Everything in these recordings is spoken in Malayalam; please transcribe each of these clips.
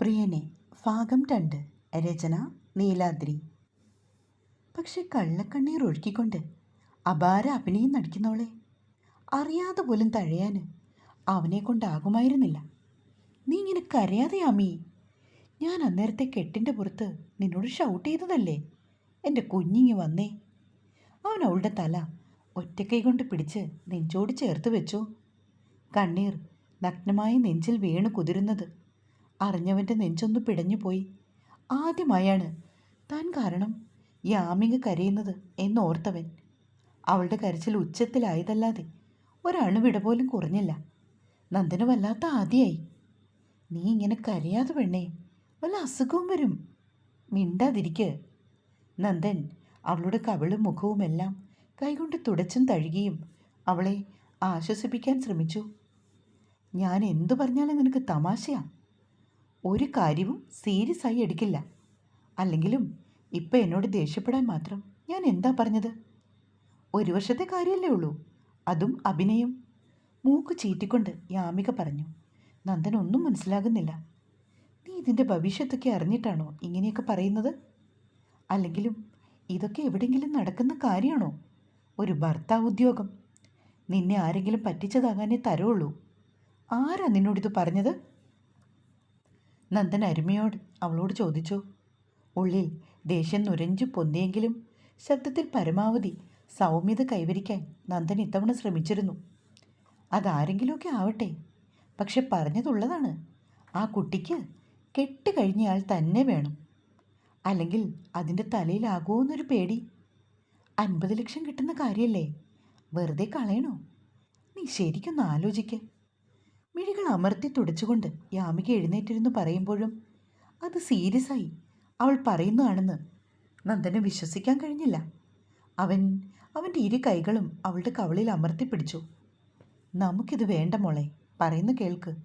പ്രിയനെ ഭാഗം രണ്ട്. രചന നീലാദ്രി. പക്ഷെ കള്ളക്കണ്ണീർ ഒഴുക്കിക്കൊണ്ട് അപാര അഭിനയം നടിക്കുന്നവളെ അറിയാതെ പോലും തഴയാൻ അവനെ കൊണ്ടാകുമായിരുന്നില്ല. നീ ഇങ്ങനെ കരയാതെ അമ്മീ ഞാൻ അന്നേരത്തെ കെട്ടിന്റെ പുറത്ത് നിന്നോട് ഷൗട്ട് ചെയ്തതല്ലേ? എന്റെ കുഞ്ഞിങ്ങി വന്നേ. അവൻ അവളുടെ തല ഒറ്റക്കൈ കൊണ്ട് പിടിച്ച് നെഞ്ചോട് ചേർത്ത് വെച്ചു. കണ്ണീർ നഗ്നമായി നെഞ്ചിൽ വീണ് കുതിരുന്നത് അറിഞ്ഞവന്റെ നെഞ്ചൊന്ന് പിടഞ്ഞുപോയി ആദ്യമായാണ് താൻ കാരണം യാമിക കരയുന്നത് എന്നോർത്തവൻ. അവളുടെ കരച്ചിൽ ഉച്ചത്തിലായതല്ലാതെ ഒരണുവിട പോലും കുറഞ്ഞില്ല. നന്ദന് വല്ലാത്ത ആദ്യമായി നീ ഇങ്ങനെ കരയാതെ പെണ്ണേ വല്ല അസുഖവും വരും. മിണ്ടാതിരിക്ക്. നന്ദൻ അവളുടെ കവിളും മുഖവുമെല്ലാം കൈകൊണ്ട് തുടച്ചും തഴുകിയും അവളെ ആശ്വസിപ്പിക്കാൻ ശ്രമിച്ചു. ഞാൻ എന്തു പറഞ്ഞാലും നിനക്ക് തമാശയാ. ഒരു കാര്യവും സീരിയസ് ആയി എടുക്കില്ല. അല്ലെങ്കിലും ഇപ്പം എന്നോട് ദേഷ്യപ്പെടാൻ മാത്രം ഞാൻ എന്താ പറഞ്ഞത്? ഒരു വർഷത്തെ കാര്യമല്ലേ ഉള്ളൂ. അതും അഭിനയം. മൂക്ക് ചീറ്റിക്കൊണ്ട് യാമിക പറഞ്ഞു നന്ദൻ ഒന്നും മനസ്സിലാകുന്നില്ല. നീ ഇതിന്റെ ഭവിഷ്യത്തൊക്കെ അറിഞ്ഞിട്ടാണോ ഇങ്ങനെയൊക്കെ പറയുന്നത്? അല്ലെങ്കിലും ഇതൊക്കെ എവിടെയെങ്കിലും നടക്കുന്ന കാര്യമാണോ? ഒരു ഭർത്താവ് ഉദ്യോഗം. നിന്നെ ആരെങ്കിലും പറ്റിച്ചതാകാനേ തരുള്ളൂ ആരാ നിന്നോടിത് പറഞ്ഞത്? നന്ദൻ അരുമയോട് അവളോട് ചോദിച്ചു. ഉള്ളിൽ ദേഷ്യം നുരഞ്ചു പൊന്തിയെങ്കിലും ശബ്ദത്തിൽ പരമാവധി സൗമ്യത കൈവരിക്കാൻ നന്ദൻ ഇത്തവണ ശ്രമിച്ചിരുന്നു. അതാരെങ്കിലുമൊക്കെ ആവട്ടെ. പക്ഷെ പറഞ്ഞതുള്ളതാണ്. ആ കുട്ടിക്ക് കെട്ടുകഴിഞ്ഞയാൾ തന്നെ വേണം. അല്ലെങ്കിൽ അതിന്റെ തലയിലാകുമോ എന്നൊരു പേടി. അൻപത് ലക്ഷം കിട്ടുന്ന കാര്യമല്ലേ വെറുതെ കളയണോ? നീ ശരിക്കൊന്ന് ആലോചിക്ക്. മിഴികൾ അമർത്തി തുടച്ചുകൊണ്ട് യാമിക എഴുന്നേറ്റിരുന്ന് പറയുമ്പോഴും അത് സീരിയസ് ആയി. അവൾ പറയുന്നതാണെന്ന് നന്ദനെ വിശ്വസിക്കാൻ കഴിഞ്ഞില്ല. അവൻ അവന്റെ ഇരു കൈകളും അവളുടെ കവളിൽ അമർത്തി പിടിച്ചു. നമുക്കിത് വേണ്ട മോളെ പറയുന്ന കേൾക്ക്.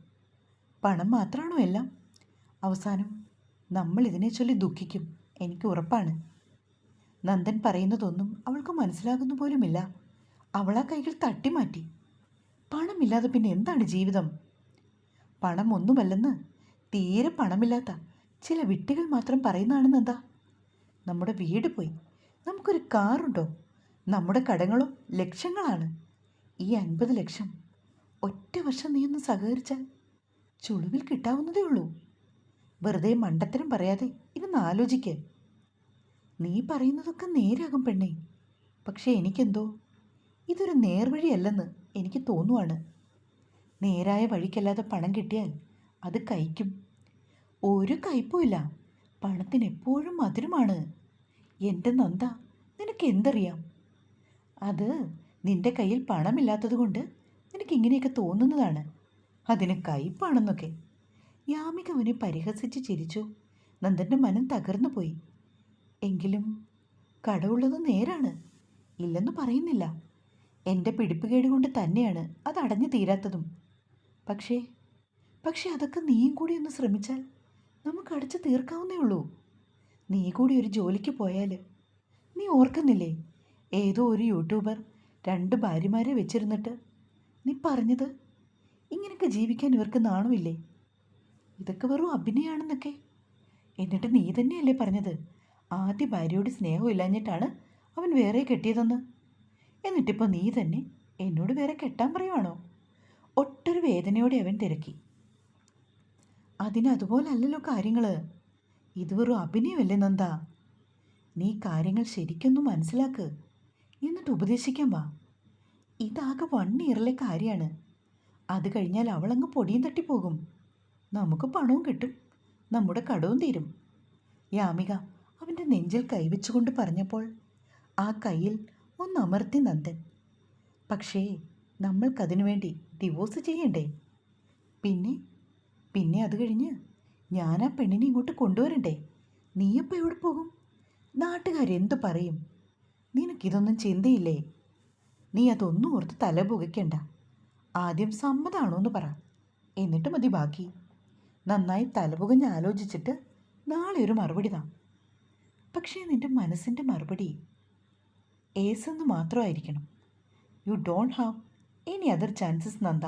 പണം മാത്രമാണോ എല്ലാം? അവസാനം നമ്മൾ ഇതിനെ ചൊല്ലി ദുഃഖിക്കും എനിക്ക് ഉറപ്പാണ്. നന്ദൻ പറയുന്നതൊന്നും അവൾക്ക് മനസ്സിലാകുന്നു പോലുമില്ല. അവളാ കൈകൾ തട്ടിമാറ്റി. പണമില്ലാതെ പിന്നെ എന്താണ് ജീവിതം? പണം ഒന്നുമല്ലെന്ന് തീരെ പണമില്ലാത്ത ചില വിട്ടികൾ മാത്രം പറയുന്നതാണെന്ന് എന്താ? നമ്മുടെ വീട് പോയി. നമുക്കൊരു കാറുണ്ടോ? നമ്മുടെ കടങ്ങളോ ലക്ഷങ്ങളാണ്. ഈ അൻപത് ലക്ഷം ഒറ്റ വർഷം നീ ഒന്ന് സഹകരിച്ചാൽ ചുളിവിൽ കിട്ടാവുന്നതേ ഉള്ളൂ. വെറുതെ മണ്ടത്തരം പറയാതെ ഇതൊന്ന് ആലോചിക്ക്. നീ പറയുന്നതൊക്കെ നേരാകും പെണ്ണേ. പക്ഷേ എനിക്കെന്തോ? ഇതൊരു നേർവഴിയല്ലെന്ന് എനിക്ക് തോന്നുവാണ്. നേരായ വഴിക്കല്ലാതെ പണം കിട്ടിയാൽ അത് കഴിക്കും. ഒരു കയ്പുമില്ല. പണത്തിന് എപ്പോഴും മധുരമാണ്. എന്റെ നന്ദ നിനക്ക് എന്തറിയാം? അത് നിന്റെ കയ്യിൽ പണമില്ലാത്തത് കൊണ്ട് നിനക്ക് ഇങ്ങനെയൊക്കെ തോന്നുന്നതാണ്. അതിന് കയ്പാണെന്നൊക്കെ. യാമിക അവനെ പരിഹസിച്ച് ചിരിച്ചു. നന്ദന്റെ മനം തകർന്നു പോയി. എങ്കിലും കടവുള്ളത് നേരാണ്. ഇല്ലെന്ന് പറയുന്നില്ല. എന്റെ പിടിപ്പുകേട് കൊണ്ട് തന്നെയാണ് അത് അടഞ്ഞു തീരാത്തതും. പക്ഷേ പക്ഷേ അതൊക്കെ നീയും കൂടി ഒന്ന് ശ്രമിച്ചാൽ നമുക്ക് അടച്ചു തീർക്കാവുന്നേ ഉള്ളൂ. നീ കൂടി ഒരു ജോലിക്ക് പോയാൽ നീ ഓർക്കുന്നില്ലേ? ഏതോ ഒരു യൂട്യൂബർ രണ്ട് ഭാര്യമാരെ വെച്ചിരുന്നിട്ട് നീ പറഞ്ഞത് ഇങ്ങനെയൊക്കെ ജീവിക്കാൻ ഇവർക്ക് നാണമില്ലേ? ഇതൊക്കെ വെറും അഭിനയാണെന്നൊക്കെ. എന്നിട്ട് നീ തന്നെയല്ലേ പറഞ്ഞത്? ആദ്യ ഭാര്യയോട് സ്നേഹമില്ലാഞ്ഞിട്ടാണ് അവൻ വേറെ കെട്ടിയതെന്ന്. എന്നിട്ടിപ്പോൾ നീ തന്നെ എന്നോട് വേറെ കെട്ടാൻ പറയുവാണോ? ഒട്ടൊരു വേദനയോടെ അവൻ തിരക്കി. അതിന് അതുപോലല്ലല്ലോ കാര്യങ്ങൾ ഇത് വെറും അഭിനയമല്ലേ നന്ദ? നീ കാര്യങ്ങൾ ശരിക്കൊന്നും മനസ്സിലാക്ക്. എന്നിട്ട് ഉപദേശിക്കാൻ വാ. ഇതാകെ വൺ ഇയറിലെ കാര്യമാണ് അത് കഴിഞ്ഞാൽ അവളങ്ങ് പൊടിയും തട്ടിപ്പോകും നമുക്ക് പണവും കിട്ടും. നമ്മുടെ കടവും തീരും. യാമിക അവന്റെ നെഞ്ചിൽ കൈവച്ചുകൊണ്ട് പറഞ്ഞപ്പോൾ ആ കയ്യിൽ ഒന്ന് അമർത്തി നന്ദൻ. പക്ഷേ നമ്മൾക്കതിനു വേണ്ടി ഡിവോഴ്സ് ചെയ്യണ്ടേ? പിന്നെ? പിന്നെ അത് കഴിഞ്ഞ് ഞാൻ ആ പെണ്ണിനെ ഇങ്ങോട്ട് കൊണ്ടുവരണ്ടേ? നീയപ്പോൾ എവിടെ പോകും? നാട്ടുകാരെന്തു പറയും? നിനക്കിതൊന്നും ചിന്തയില്ലേ? നീ അതൊന്നും ഓർത്ത് തല പുകയ്ക്കണ്ട ആദ്യം സമ്മതാണോ എന്ന് പറ. എന്നിട്ട് മതി ബാക്കി. നന്നായി തലപുകഞ്ഞ് ആലോചിച്ചിട്ട് നാളെ ഒരു മറുപടി താ. പക്ഷേ നിന്റെ മനസ്സിന്റെ മറുപടി ഏസ് എന്ന് മാത്രമായിരിക്കണം. You don't have any other chances Nanda.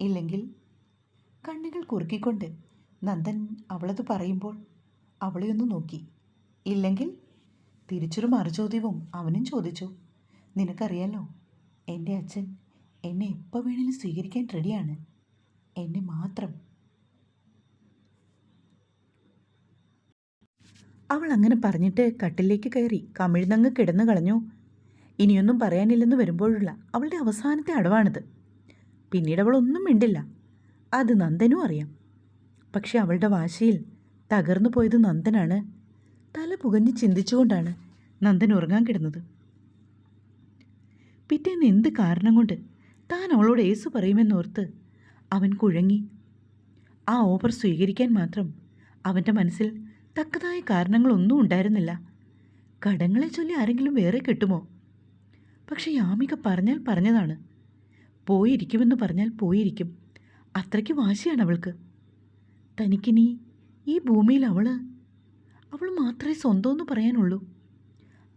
ഇല്ലെങ്കിൽ കണ്ണുകൾ കുറുക്കിക്കൊണ്ട് നന്ദൻ അവളത് പറയുമ്പോൾ അവളെ ഒന്ന് നോക്കി. ഇല്ലെങ്കിൽ തിരിച്ചൊരു മറുചോദ്യവും അവനും ചോദിച്ചു. നിനക്കറിയാലോ എന്റെ അച്ഛൻ എന്നെ എപ്പോൾ വേണേലും സ്വീകരിക്കാൻ റെഡിയാണ് എന്നെ മാത്രം അവൾ അങ്ങനെ പറഞ്ഞിട്ട് കട്ടിലേക്ക് കയറി കമിഴ്ന്നങ്ങ് കിടന്നു കളഞ്ഞു. ഇനിയൊന്നും പറയാനില്ലെന്ന് വരുമ്പോഴുള്ള അവളുടെ അവസാനത്തെ അടവാണിത്. പിന്നീട് അവൾ ഒന്നും മിണ്ടില്ല. അത് നന്ദനും അറിയാം. പക്ഷെ അവളുടെ വാശിയിൽ തകർന്നു പോയത് നന്ദനാണ്. തല പുകഞ്ഞ് ചിന്തിച്ചുകൊണ്ടാണ് നന്ദൻ ഉറങ്ങാൻ കിടന്നത്. പിറ്റേന്ന് എന്ത് കാരണം കൊണ്ട് താൻ അവളോട് ഏസു പറയുമെന്നോർത്ത് അവൻ കുഴങ്ങി. ആ ഓഫർ സ്വീകരിക്കാൻ മാത്രം അവന്റെ മനസ്സിൽ തക്കതായ കാരണങ്ങളൊന്നും ഉണ്ടായിരുന്നില്ല. കടങ്ങളെ ചൊല്ലി ആരെങ്കിലും വേറെ കിട്ടുമോ? പക്ഷെ യാമിക പറഞ്ഞാൽ പറഞ്ഞതാണ്. പോയിരിക്കുമെന്ന് പറഞ്ഞാൽ പോയിരിക്കും. അത്രയ്ക്ക് വാശിയാണ് അവൾക്ക്. തനിക്കിനി ഈ ഭൂമിയിൽ അവൾ അവൾ മാത്രമേ സ്വന്തമെന്ന് പറയാനുള്ളൂ.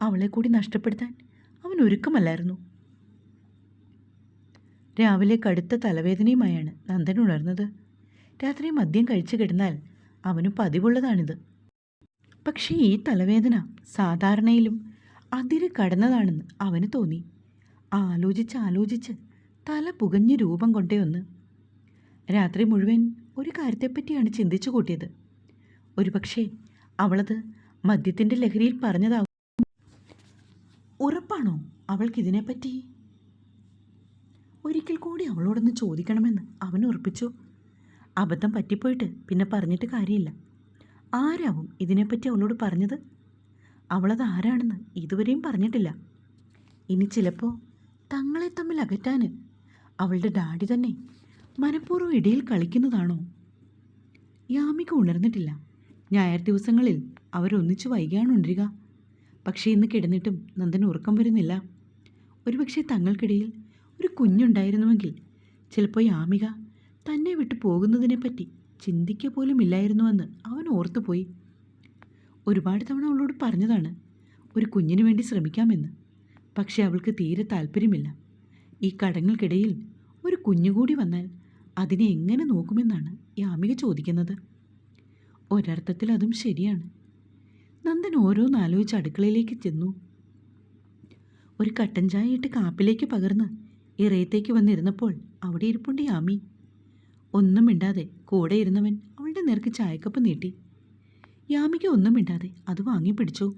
അവളെ കൂടി നഷ്ടപ്പെടുത്താൻ അവൻ ഒരുക്കമല്ലായിരുന്നു. രാവിലെ കടുത്ത തലവേദനയുമായാണ് നന്ദൻ ഉണർന്നത്. രാത്രി മദ്യം കഴിച്ചു കിടന്നാൽ അവന് പതിവുള്ളതാണിത്. പക്ഷേ ഈ തലവേദന സാധാരണയിലും അതിര് കടന്നതാണെന്ന് അവന് തോന്നി. ആലോചിച്ച് ആലോചിച്ച് തല പുകഞ്ഞ് രൂപം കൊണ്ടേ ഒന്ന്. രാത്രി മുഴുവൻ ഒരു കാര്യത്തെപ്പറ്റിയാണ് ചിന്തിച്ചു കൂട്ടിയത്. ഒരുപക്ഷെ അവളത് മദ്യത്തിന്റെ ലഹരിയിൽ പറഞ്ഞതാവും. ഉറപ്പാണോ അവൾക്കിതിനെപ്പറ്റി? ഒരിക്കൽ കൂടി അവളോടൊന്ന് ചോദിക്കണമെന്ന് അവൻ ഉറപ്പിച്ചു. അബദ്ധം പറ്റിപ്പോയിട്ട് പിന്നെ പറഞ്ഞിട്ട് കാര്യമില്ല. ആരാവും ഇതിനെപ്പറ്റി അവളോട് പറഞ്ഞത്? അവളത് ആരാണെന്ന് ഇതുവരെയും പറഞ്ഞിട്ടില്ല. ഇനി ചിലപ്പോൾ തങ്ങളെ തമ്മിൽ അകറ്റാൻ അവളുടെ ഡാഡി തന്നെ മനഃപൂർവം ഇടയിൽ കളിക്കുന്നതാണോ? യാമിക ഉണർന്നിട്ടില്ല. ഞായർ ദിവസങ്ങളിൽ അവരൊന്നിച്ചു വൈകിയാണ് ഉണരുക. പക്ഷേ ഇന്ന് കിടന്നിട്ടും നന്ദൻ ഉറക്കം വരുന്നില്ല. ഒരുപക്ഷെ തങ്ങൾക്കിടയിൽ ഒരു കുഞ്ഞുണ്ടായിരുന്നുവെങ്കിൽ ചിലപ്പോൾ യാമിക തന്നെ വിട്ടു പോകുന്നതിനെപ്പറ്റി ചിന്തിക്കുക പോലും ഇല്ലായിരുന്നുവെന്ന് അവൻ ഓർത്തുപോയി ഒരുപാട് തവണ അവളോട് പറഞ്ഞതാണ് ഒരു കുഞ്ഞിനു വേണ്ടി ശ്രമിക്കാമെന്ന്. പക്ഷെ അവൾക്ക് തീരെ താല്പര്യമില്ല. ഈ കടങ്ങൾക്കിടയിൽ ഒരു കുഞ്ഞുകൂടി വന്നാൽ അതിനെ എങ്ങനെ നോക്കുമെന്നാണ് യാമിക ചോദിക്കുന്നത്. ഒരർത്ഥത്തിൽ അതും ശരിയാണ്. നന്ദൻ ഓരോന്നാലോചിച്ച് അടുക്കളയിലേക്ക് ചെന്നു. ഒരു കട്ടൻ ചായ ഇട്ട് കാപ്പിലേക്ക് പകർന്ന് ഇറയത്തേക്ക് വന്നിരുന്നപ്പോൾ അവിടെ ഇരിപ്പുണ്ട് യാമി ഒന്നും മിണ്ടാതെ കൂടെ ഇരുന്നവൻ അവളുടെ നേർക്ക് ചായക്കപ്പ് നീട്ടി. യാമിക ഒന്നും മിണ്ടാതെ അത് വാങ്ങിപ്പിടിച്ചു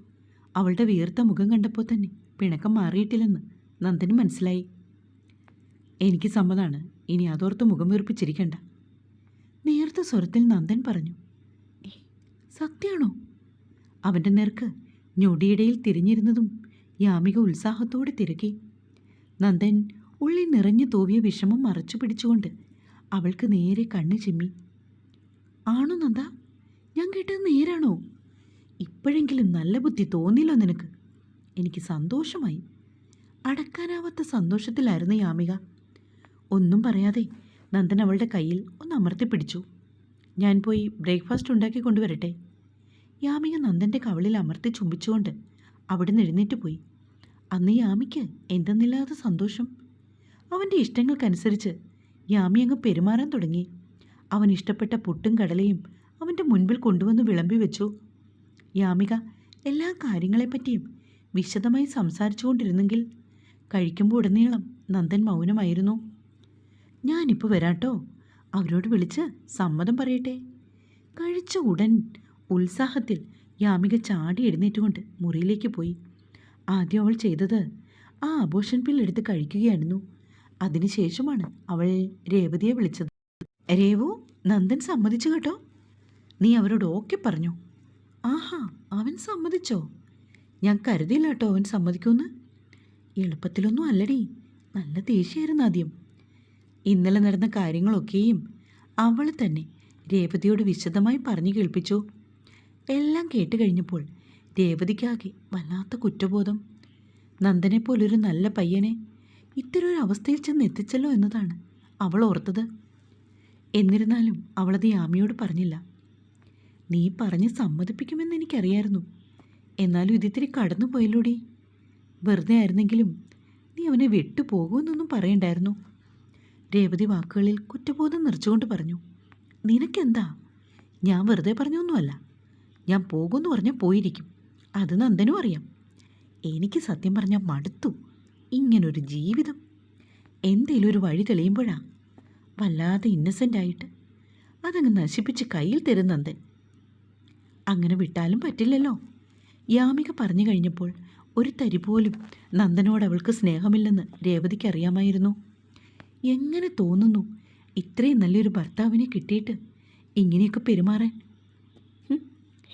അവളുടെ വീർത്ത മുഖം കണ്ടപ്പോൾ തന്നെ പിണക്കം മാറിയിട്ടില്ലെന്ന് നന്ദന് മനസ്സിലായി. എനിക്ക് സമ്മതാണ് ഇനി അതോർത്ത് മുഖം വീർപ്പിച്ചിരിക്കണ്ട. നേർത്ത സ്വരത്തിൽ നന്ദൻ പറഞ്ഞു "ഏ, സത്യാണോ? അവന്റെ നേർക്ക് ഞൊടിയിടയിൽ തിരിഞ്ഞിരുന്നതും യാമിക ഉത്സാഹത്തോടെ തിരക്കി. നന്ദൻ ഉള്ളിൽ നിറഞ്ഞു തൂവിയ വിഷമം മറച്ചു പിടിച്ചുകൊണ്ട് അവൾക്ക് നേരെ കണ്ണു ചിമ്മി. ആണോ നന്ദ? ഞാൻ കേട്ടത് നേരാണോ? ഇപ്പോഴെങ്കിലും നല്ല ബുദ്ധി തോന്നിയില്ലോ നിനക്ക്. എനിക്ക് സന്തോഷമായി. അടക്കാനാവാത്ത സന്തോഷത്തിലായിരുന്നു യാമിക ഒന്നും പറയാതെ നന്ദൻ അവളുടെ കയ്യിൽ ഒന്ന് അമർത്തി പിടിച്ചു. ഞാൻ പോയി ബ്രേക്ക്ഫാസ്റ്റ് ഉണ്ടാക്കി കൊണ്ടുവരട്ടെ. യാമിക നന്ദന്റെ കവളിൽ അമർത്തി ചുംബിച്ചുകൊണ്ട് നിന്ന് എഴുന്നേറ്റ് പോയി. അന്ന് യാമിക്ക് എന്തെന്നില്ലാത്ത സന്തോഷം. അവന്റെ ഇഷ്ടങ്ങൾക്കനുസരിച്ച് യാമി അങ്ങ് പെരുമാറാൻ തുടങ്ങി. അവൻ ഇഷ്ടപ്പെട്ട പുട്ടും കടലയും അവന്റെ മുൻപിൽ കൊണ്ടുവന്ന് വിളമ്പി വെച്ചു. യാമിക എല്ലാ കാര്യങ്ങളെപ്പറ്റിയും വിശദമായി സംസാരിച്ചുകൊണ്ടിരുന്നെങ്കിൽ കഴിക്കുമ്പോൾ ഉടനീളം നന്ദൻ മൗനമായിരുന്നു. ഞാനിപ്പോൾ വരാട്ടോ. അവരോട് വിളിച്ച് സമ്മതം പറയട്ടെ. കഴിച്ച ഉടൻ ഉത്സാഹത്തിൽ യാമിക ചാടി എഴുന്നേറ്റുകൊണ്ട് മുറിയിലേക്ക് പോയി. ആദ്യം അവൾ ചെയ്തത് ആ അബോഷൻ പില്ലെടുത്ത് കഴിക്കുകയായിരുന്നു. അതിനുശേഷമാണ് അവൾ രേവതിയെ വിളിച്ചത്. രേവു നന്ദൻ സമ്മതിച്ചു കേട്ടോ. നീ അവരോട് ഓക്കെ പറഞ്ഞു. ആഹാ അവൻ സമ്മതിച്ചോ? ഞാൻ കരുതിയില്ല കേട്ടോ അവൻ സമ്മതിക്കുമെന്ന്. എളുപ്പത്തിലൊന്നും അല്ലടി. നല്ല ദേഷ്യമായിരുന്നു ആദ്യം. ഇന്നലെ നടന്ന കാര്യങ്ങളൊക്കെയും അവൾ തന്നെ രേവതിയോട് വിശദമായി പറഞ്ഞു കേൾപ്പിച്ചു. എല്ലാം കേട്ട് കഴിഞ്ഞപ്പോൾ രേവതിക്കാകെ വല്ലാത്ത കുറ്റബോധം. നന്ദനെപ്പോലൊരു നല്ല പയ്യനെ ഇത്തരം ഒരു അവസ്ഥയിൽ ചെന്ന് എത്തിച്ചല്ലോ എന്നതാണ് അവൾ ഓർത്തത്. എന്നിരുന്നാലും അവളത് യാമിയോട് പറഞ്ഞില്ല. നീ പറഞ്ഞ് സമ്മതിപ്പിക്കുമെന്ന് എനിക്കറിയായിരുന്നു. എന്നാലും ഇതിത്തിരി കടന്നു പോയല്ലോടി വെറുതെ ആയിരുന്നെങ്കിലും നീ അവനെ വിട്ടുപോകുമെന്നൊന്നും പറയണ്ടായിരുന്നു. രേവതി വാക്കുകളിൽ കുറ്റബോധം നിറച്ചുകൊണ്ട് പറഞ്ഞു നിനക്കെന്താ? ഞാൻ വെറുതെ പറഞ്ഞൊന്നുമല്ല. ഞാൻ പോകുമെന്ന് പറഞ്ഞാൽ പോയിരിക്കും. അത് നന്ദനും അറിയാം. എനിക്ക് സത്യം പറഞ്ഞാൽ മടുത്തു. ഇങ്ങനൊരു ജീവിതം. എന്തേലും ഒരു വഴി തെളിയുമ്പോഴാ വല്ലാതെ ഇന്നസെന്റ് ആയിട്ട് അതങ്ങ് നശിപ്പിച്ച് കയ്യിൽ തരും നന്ദൻ അങ്ങനെ വിട്ടാലും പറ്റില്ലല്ലോ. യാമിക പറഞ്ഞു കഴിഞ്ഞപ്പോൾ ഒരു തരി പോലും നന്ദനോട് അവൾക്ക് സ്നേഹമില്ലെന്ന് രേവതിക്ക് അറിയാമായിരുന്നു. എങ്ങനെ തോന്നുന്നു ഇത്രയും നല്ലൊരു ഭർത്താവിനെ കിട്ടിയിട്ട് ഇങ്ങനെയൊക്കെ പെരുമാറാൻ?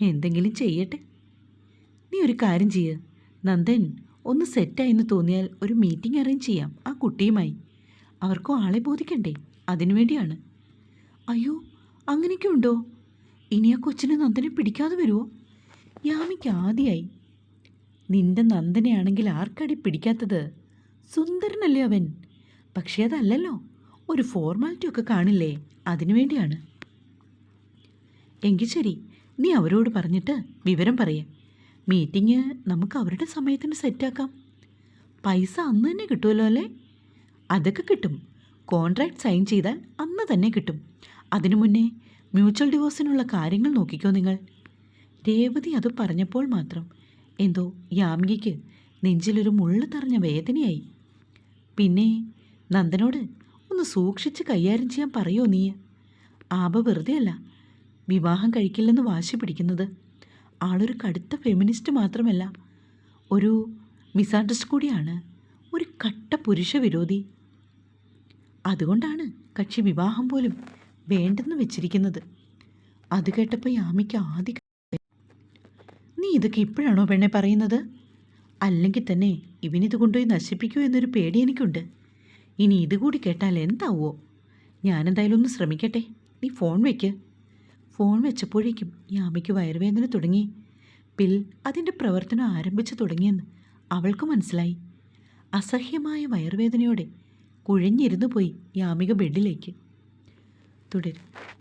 എന്തെങ്കിലും ചെയ്യട്ടെ. നീ ഒരു കാര്യം ചെയ്യ്. നന്ദൻ ഒന്ന് സെറ്റായെന്ന് തോന്നിയാൽ ഒരു മീറ്റിംഗ് അറേഞ്ച് ചെയ്യാം. ആ കുട്ടിയുമായി. അവർക്കും ആളെ ബോധിക്കണ്ടേ? അതിനുവേണ്ടിയാണ് അയ്യോ അങ്ങനെയൊക്കെ ഉണ്ടോ? ഇനി ആ കൊച്ചിന് നന്ദനെ പിടിക്കാതെ വരുമോ യാമിക്ക് ആദ്യമായി നിന്റെ നന്ദനെയാണെങ്കിൽ ആർക്കടി പിടിക്കാത്തത്? സുന്ദരനല്ലേ അവൻ? പക്ഷേ അതല്ലല്ലോ. ഒരു ഫോർമാലിറ്റി ഒക്കെ കാണില്ലേ? അതിനു വേണ്ടിയാണ്. എങ്കിൽ ശരി നീ അവരോട് പറഞ്ഞിട്ട് വിവരം പറയേ. മീറ്റിംഗ് നമുക്ക് അവരുടെ സമയത്തിന് സെറ്റാക്കാം. പൈസ അന്ന് തന്നെ കിട്ടുമല്ലോ അല്ലേ? അതൊക്കെ കിട്ടും. കോൺട്രാക്ട് സൈൻ ചെയ്താൽ അന്ന് തന്നെ കിട്ടും. അതിനു മുന്നേ മ്യൂച്വൽ ഡിവോഴ്സിനുള്ള കാര്യങ്ങൾ നോക്കിക്കോ നിങ്ങൾ. രേവതി അത് പറഞ്ഞപ്പോൾ മാത്രം എന്തോ യാമികയ്ക്ക് നെഞ്ചിലൊരു മുള്ളു തറഞ്ഞ വേദനയായി. പിന്നെ നന്ദനോട് ഒന്ന് സൂക്ഷിച്ച് കൈകാര്യം ചെയ്യാൻ പറയോ നീ? ആപ വെറുതെയല്ല. വിവാഹം കഴിക്കില്ലെന്ന് വാശി പിടിക്കുന്നത്. ആളൊരു കടുത്ത ഫെമിനിസ്റ്റ് മാത്രമല്ല ഒരു മിസാൻഡസ്റ്റ് കൂടിയാണ് ഒരു കട്ട പുരുഷ വിരോധി. അതുകൊണ്ടാണ് കക്ഷി വിവാഹം പോലും വേണ്ടെന്ന് വെച്ചിരിക്കുന്നത്. അത് കേട്ടപ്പോൾ യാമിക്ക് ആദ്യ നീ ഇതൊക്കെ ഇപ്പോഴാണോ പെണ്ണെ പറയുന്നത്? അല്ലെങ്കിൽ തന്നെ ഇവനിത് കൊണ്ടുപോയി നശിപ്പിക്കൂ എന്നൊരു പേടി എനിക്കുണ്ട്. ഇനി ഇതുകൂടി കേട്ടാൽ എന്താവോ? ഞാനെന്തായാലും ഒന്ന് ശ്രമിക്കട്ടെ. നീ ഫോൺ വെക്ക്. ഫോൺ വെച്ചപ്പോഴേക്കും യാമിക്ക് വയറുവേദന തുടങ്ങി. പിൽ അതിന്റെ പ്രവർത്തനം ആരംഭിച്ചു തുടങ്ങിയെന്ന് അവൾക്ക് മനസ്സിലായി. അസഹ്യമായ വയറുവേദനയോടെ കുഴഞ്ഞിരുന്നു പോയി യാമിക ബെഡിലേക്ക്. തുടരും.